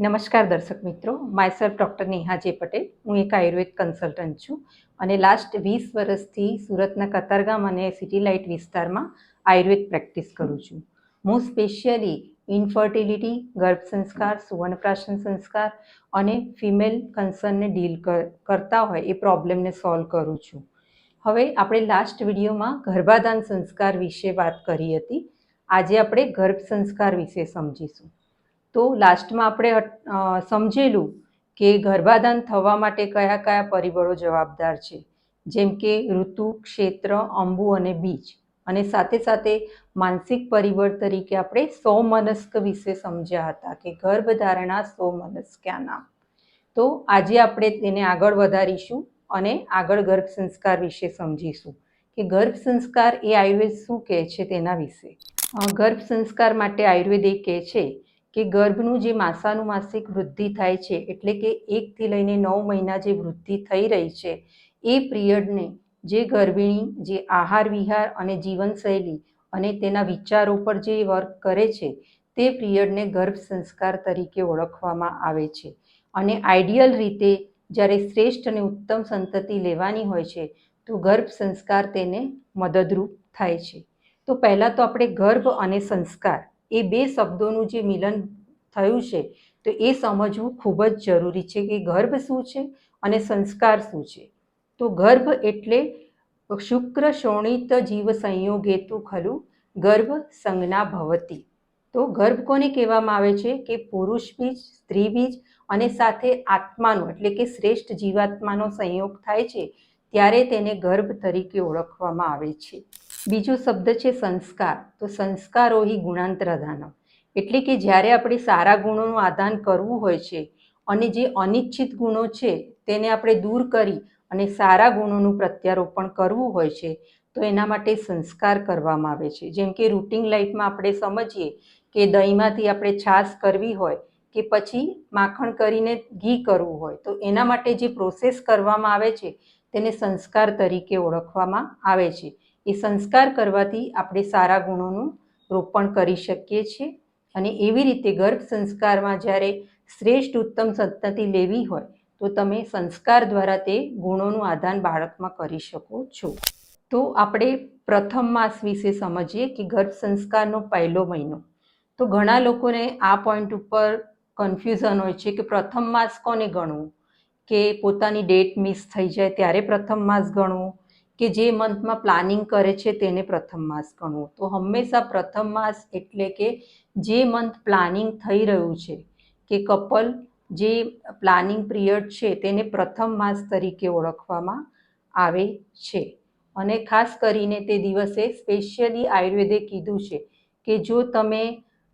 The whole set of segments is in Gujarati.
નમસ્કાર દર્શક મિત્રો માયસેલ્ફ ડૉક્ટર નેહા જે પટેલ. હું એક આયુર્વેદ કન્સલ્ટન્ટ છું અને લાસ્ટ વીસ વર્ષથી સુરતના કતારગામ અને સિટી લાઇટ વિસ્તારમાં આયુર્વેદ પ્રેક્ટિસ કરું છું. હું સ્પેશિયલી ઇન્ફર્ટિલિટી ગર્ભ સંસ્કાર, સુવર્ણપ્રાશન સંસ્કાર અને ફિમેલ કન્સર્નને ડીલ કરતા હોય એ પ્રોબ્લેમને સોલ્વ કરું છું. હવે આપણે લાસ્ટ વિડીયોમાં ગર્ભાધાન સંસ્કાર વિશે વાત કરી હતી. આજે આપણે ગર્ભ સંસ્કાર વિશે સમજીશું. તો લાસ્ટમાં આપણે સમજેલું કે ગર્ભાધાન થવા માટે કયા કયા પરિબળો જવાબદાર છે. જેમ કે ઋતુ, ક્ષેત્ર, અંબુ અને બીજ. અને સાથે સાથે માનસિક પરિબળ તરીકે આપણે સૌમનસ્ક વિશે સમજ્યા હતા કે ગર્ભધારણા સોમનસ્ક્યા નામ. તો આજે આપણે તેને આગળ વધારીશું અને આગળ ગર્ભ સંસ્કાર વિશે સમજીશું કે ગર્ભ સંસ્કાર એ આયુર્વેદ શું કહે છે તેના વિશે. ગર્ભ સંસ્કાર માટે આયુર્વેદ એ કહે છે કે ગર્ભનું જે માસાનુમાસિક વૃદ્ધિ થાય છે, એટલે કે એકથી લઈને નવ મહિના જે વૃદ્ધિ થઈ રહી છે, એ પિરિયડને જે ગર્ભિણી, જે આહાર વિહાર અને જીવનશૈલી અને તેના વિચારો પર જે વર્ક કરે છે, તે પિરિયડને ગર્ભ સંસ્કાર તરીકે ઓળખવામાં આવે છે. અને આઈડિયલ રીતે જ્યારે શ્રેષ્ઠ અને ઉત્તમ સંતતિ લેવાની હોય છે, તો ગર્ભ સંસ્કાર તેને મદદરૂપ થાય છે. તો પહેલાં તો આપણે ગર્ભ અને સંસ્કાર એ બે શબ્દોનું જે મિલન થયું છે, તો એ સમજવું ખૂબ જ જરૂરી છે કે ગર્ભ શું છે અને સંસ્કાર શું છે. તો ગર્ભ એટલે શુક્ર શોણિત જીવ સંયોગેતુ ખલું ગર્ભ સંજ્ઞા ભવતી. તો ગર્ભ કોને કહેવામાં આવે છે? કે પુરુષ બીજ, સ્ત્રી બીજ અને સાથે આત્માનો, એટલે કે શ્રેષ્ઠ જીવાત્માનો સંયોગ થાય છે. ત્યારે તેને ગર્ભ તરીકે ઓળખવામાં આવે છે. બીજો શબ્દ છે સંસ્કાર. તો સંસ્કારો હિ ગુણાંતરાધાન એટલે કે જ્યારે આપણે સારા ગુણોનું આદાન કરવું હોય છે અને જે અનિચ્છિત ગુણો છે તેને આપણે દૂર કરી અને સારા ગુણોનું પ્રત્યારોપણ કરવું હોય છે, તો એના માટે સંસ્કાર કરવામાં આવે છે. જેમ કે રૂટિન લાઈફમાં આપણે સમજીએ કે દહીંમાંથી આપણે છાશ કરવી હોય કે પછી માખણ કરીને ઘી કરવું હોય, તો એના માટે જે પ્રોસેસ કરવામાં આવે છે તેને સંસ્કાર તરીકે ઓળખવામાં આવે છે. એ સંસ્કાર કરવાથી આપણે સારા ગુણોનું રોપણ કરી શકીએ છીએ અને એવી રીતે ગર્ભ સંસ્કારમાં જ્યારે શ્રેષ્ઠ ઉત્તમ સંતતિ લેવી હોય, તો તમે સંસ્કાર દ્વારા તે ગુણોનું આદાન બાળકમાં કરી શકો છો. તો આપણે પ્રથમ માસ વિશે સમજીએ કે ગર્ભ સંસ્કારનો પહેલો મહિનો. તો ઘણા લોકોને આ પોઈન્ટ ઉપર કન્ફ્યુઝન હોય છે કે પ્રથમ માસ કોને ગણવું? કે પોતાની ડેટ મિસ થઈ જાય ત્યારે પ્રથમ માસ ગણવું કે જે મંથમાં પ્લાનિંગ કરે છે તેને પ્રથમ માસ ગણવું. તો હંમેશા પ્રથમ માસ એટલે કે જે મંથ પ્લાનિંગ થઈ રહ્યું છે કે કપલ જે પ્લાનિંગ પિરિયડ છે તેને પ્રથમ માસ તરીકે ઓળખવામાં આવે છે. અને ખાસ કરીને તે દિવસે સ્પેશિયલી આયુર્વેદે કીધું છે કે જો તમે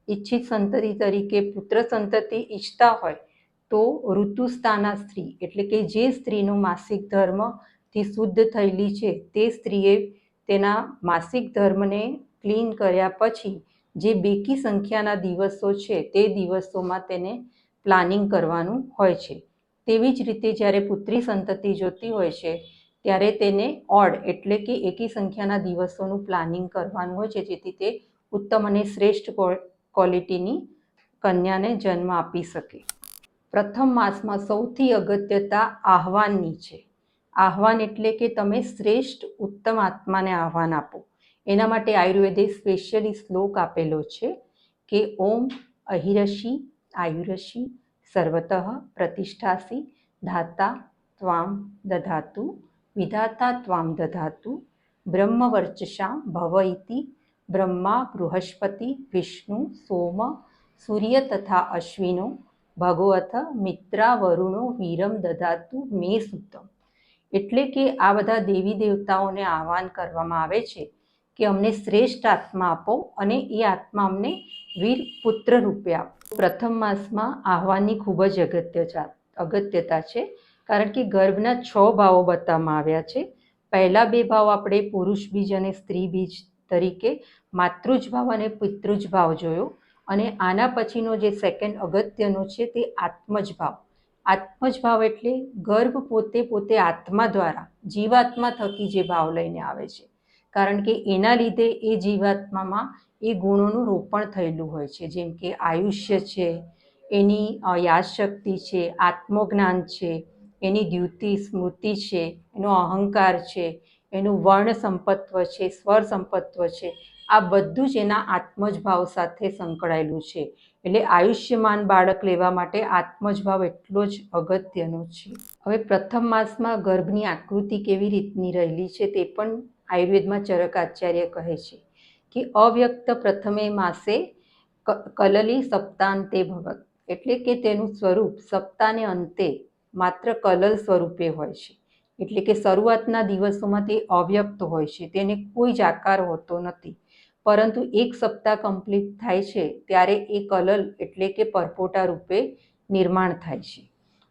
ઈચ્છિત સંતતિ તરીકે પુત્ર સંતતિ ઈચ્છતા હોય તો ઋતુસ્તાના સ્ત્રી, એટલે કે જે સ્ત્રીનું માસિક ધર્મથી શુદ્ધ થયેલી છે, તે સ્ત્રીએ તેના માસિક ધર્મને ક્લીન કર્યા પછી જે બેકી સંખ્યાના દિવસો છે, તે દિવસોમાં તેને પ્લાનિંગ કરવાનું હોય છે. તેવી જ રીતે જ્યારે પુત્રી સંતતિ જોતી હોય છે, ત્યારે તેને ઓડ, એટલે કે એકી સંખ્યાના દિવસોનું પ્લાનિંગ કરવાનું હોય છે, જેથી તે ઉત્તમ અને શ્રેષ્ઠ ક્વોલિટીની કન્યાને જન્મ આપી શકે. પ્રથમ માસમાં સૌથી અગત્યતા આહ્વાનની છે. આહ્વાન એટલે કે તમે શ્રેષ્ઠ ઉત્તમ આત્માને આહ્વાન આપો. એના માટે આયુર્વેદે સ્પેશિયલી શ્લોક આપેલો છે કે ઓમ અહિરશી આયુરશી સર્વતઃ પ્રતિષ્ઠાસી ધાતા ત્વામ દધાતુ વિધાતા ત્વામ દધાતુ બ્રહ્મવર્ચસા ભવ ઇતિ બ્રહ્મા બૃહસ્પતિ વિષ્ણુ સોમ સૂર્ય તથા અશ્વિનો ભગવત મિત્રા વરુણો વીરમ દધાતુ મે સુતમ. એટલે કે આ બધા દેવી દેવતાઓને આહવાન કરવામાં આવે છે કે અમને શ્રેષ્ઠ આત્મા આપો અને એ આત્મા અમને વીર પુત્ર રૂપે આપો. પ્રથમ માસમાં આહવાનની ખૂબ જ અગત્ય અગત્યતા છે કારણ કે ગર્ભના છ ભાવો બતાવવામાં આવ્યા છે. પહેલા બે ભાવ આપણે પુરુષ બીજ અને સ્ત્રી બીજ તરીકે માતૃજ ભાવ અને પિતૃજ ભાવ જોયો. અને આના પછીનો જે સેકન્ડ અગત્યનો છે તે આત્મજ ભાવ આત્મજ ભાવ એટલે ગર્ભ પોતે પોતે આત્મા દ્વારા જીવાત્મા થકી જે ભાવ લઈને આવે છે. કારણ કે એના લીધે એ જીવાત્મામાં એ ગુણોનું રોપણ થયેલું હોય છે. જેમ કે આયુષ્ય છે, એની યાદશક્તિ છે, આત્મજ્ઞાન છે, એની દ્યુતિ, સ્મૃતિ છે, એનો અહંકાર છે, એનું વર્ણ સંપત્વ છે સ્વર સંપત્વ છે આ બધું જ એના આત્મજ ભાવ સાથે સંકળાયેલું છે. એટલે આયુષ્યમાન બાળક લેવા માટે આત્મજ ભાવ એટલો જ અગત્યનો છે. હવે પ્રથમ માસમાં ગર્ભની આકૃતિ કેવી રીતની રહેલી છે તે પણ આયુર્વેદમાં ચરક આચાર્ય કહે છે કે અવ્યક્ત પ્રથમે માસે કલલી સપ્તાંતે ભગત એટલે કે તેનું સ્વરૂપ સપ્તાહને અંતે માત્ર કલલ સ્વરૂપે હોય છે. એટલે કે શરૂઆતના દિવસોમાં તે અવ્યક્ત હોય છે. તેને કોઈ જ આકાર હોતો નથી. પરંતુ એક સપ્તાહ કમ્પ્લીટ થાય છે, ત્યારે એ કલલ એટલે કે પરપોટા રૂપે નિર્માણ થાય છે.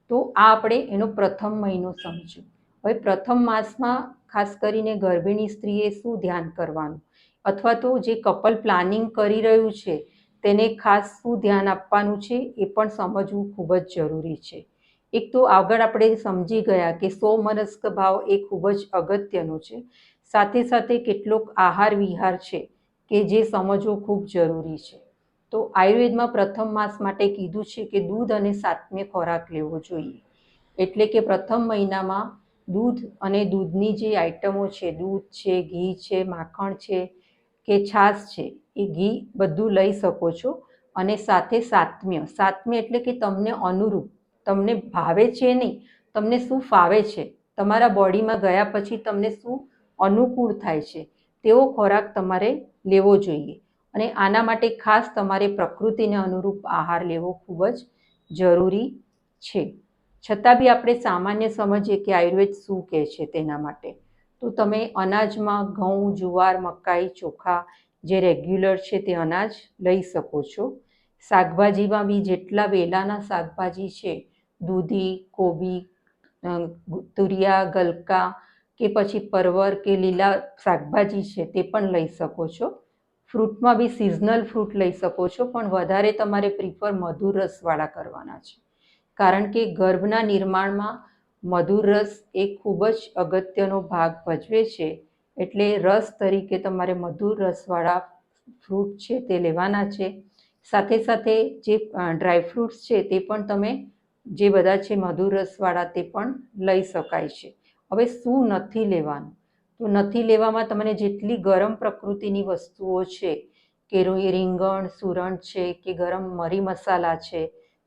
તો આ આપણે એનો પ્રથમ મહિનો સમજ્યું. હવે પ્રથમ માસમાં ખાસ કરીને ગર્ભિણી સ્ત્રીએ શું ધ્યાન કરવાનું? અથવા તો જે કપલ પ્લાનિંગ કરી રહ્યું છે, તેને ખાસ શું ધ્યાન આપવાનું છે, એ પણ સમજવું ખૂબ જ જરૂરી છે. એક તો આગળ આપણે સમજી ગયા કે સોમનસ્ક ભાવ એ ખૂબ જ અગત્યનો છે. સાથે સાથે કેટલોક આહાર વિહાર છે. કે જે સમજવું ખૂબ જરૂરી છે. તો આયુર્વેદમાં પ્રથમ માસ માટે કીધું છે કે દૂધ અને સાતમે ખોરાક લેવો જોઈએ. એટલે કે પ્રથમ મહિનામાં દૂધ અને દૂધની જે આઇટમો છે, દૂધ છે, ઘી છે, માખણ છે કે છાશ છે, એ ઘી બધું લઈ શકો છો. અને સાથે સાત્મ્ય સાતમ્ય એટલે કે તમને અનુરૂપ, તમને ભાવે છે નહીં, તમને શું ફાવે છે, તમારા બોડીમાં ગયા પછી તમને શું અનુકૂળ થાય છે, તેવો ખોરાક તમારે લેવો જોઈએ. અને આના માટે ખાસ તમારે પ્રકૃતિને અનુરૂપ આહાર લેવો ખૂબ જ જરૂરી છે. છતાં બી આપણે સામાન્ય સમજીએ કે આયુર્વેદ શું કહે છે તેના માટે. તો તમે અનાજમાં ઘઉં, જુવાર, મકાઈ, ચોખા જે રેગ્યુલર છે તે અનાજ લઈ શકો છો. શાકભાજીમાં બી જેટલા વેલાના શાકભાજી છે, દૂધી, કોબી તુરિયા, ગલકા કે પછી પરવર કે લીલા શાકભાજી છે તે પણ લઈ શકો છો. ફ્રૂટમાં બી સિઝનલ ફ્રૂટ લઈ શકો છો, પણ વધારે તમારે પ્રિફર મધુર રસવાળા કરવાના છે. કારણ કે ગર્ભના નિર્માણમાં મધુર રસ એ ખૂબ જ અગત્યનો ભાગ ભજવે છે, એટલે રસ તરીકે તમારે મધુર રસવાળા ફ્રૂટ છે તે લેવાના છે. સાથે સાથે જે ડ્રાય ફ્રૂટ્સ છે તે પણ તમે જે બધા છે મધુર રસવાળા તે પણ લઈ શકાય છે. હવે શું નથી લેવાનું? તો નથી લેવામાં તમને જેટલી ગરમ પ્રકૃતિની વસ્તુઓ છે, કે એ રીંગણ, સુરણ છે, કે ગરમ મરી મસાલા છે,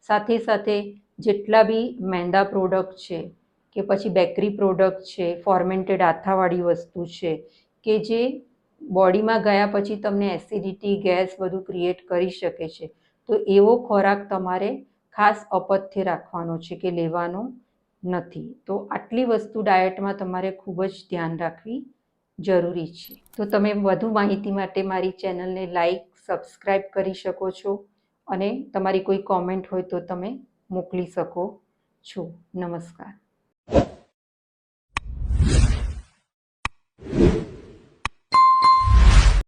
સાથે સાથે જેટલા બી મેંદા પ્રોડક્ટ છે, કે પછી બેકરી પ્રોડક્ટ છે, ફોર્મેન્ટેડ આથાવાળી વસ્તુ છે, કે જે બોડીમાં ગયા પછી તમને એસિડિટી, ગેસ બધું ક્રિએટ કરી શકે છે, તો એવો ખોરાક તમારે ખાસ અપથ્ય રાખવાનો છે કે લેવાનો નથી. તો આટલી વસ્તુ ડાયટમાં તમારે ખૂબ જ ધ્યાન રાખવી જરૂરી છે. તો તમે વધુ માહિતી માટે મારી ચેનલને લાઈક સબસ્ક્રાઈબ કરી શકો છો અને તમારી કોઈ કોમેન્ટ હોય તો તમે મોકલી શકો છો. નમસ્કાર.